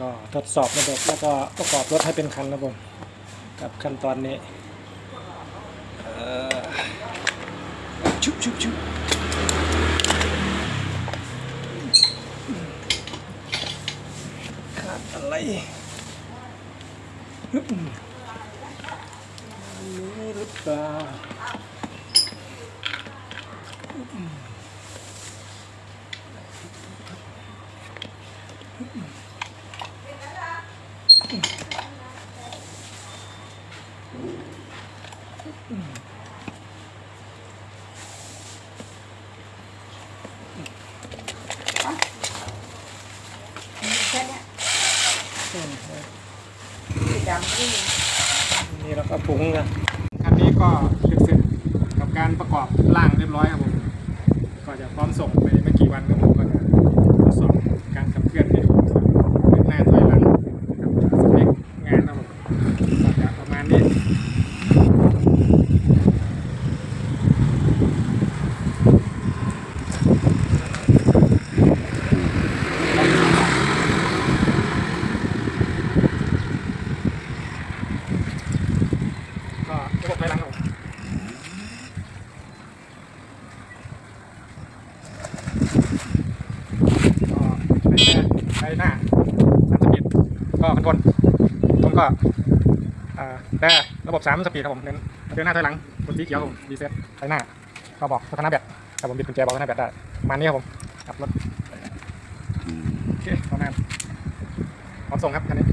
ก็ทดสอบระบบแล้วก็ประกอบรถให้เป็นคันนะผมกับขั้นตอนนี้ชุบชุบชุบขาดอะไรฮึบอันนี้หรือเปล่า แค่เนี้ยอืมสีดำที่นี่เราก็ปรุงกันคันนี้ก็เสร็จกับการประกอบร่างเรียบร้อยครับผม ก็จะพร้อมส่งไปไม่กี่วันครับผมก็จะทดสอบการขับเคลื่อนให้ดูเดินหน้าถอยหลังกับสเปคงานครับผมก็จะประมาณนี้ ก็ระบบถอยหลังไปหน้าสามสปีดก็คอนโทรลผมก็อ่าแต่ระบบสามสปีดครับผมเน้นเดินหน้าถอยหลังบนสีเขียวผมรีเซ็ตไปหน้าก็บอกสถานะแบตครับผมบิดกุญแจบอกสถานะแบตได้ประมาณนี้ครับผมขับรถโอเคประมาณพร้อมส่งครับคันนี้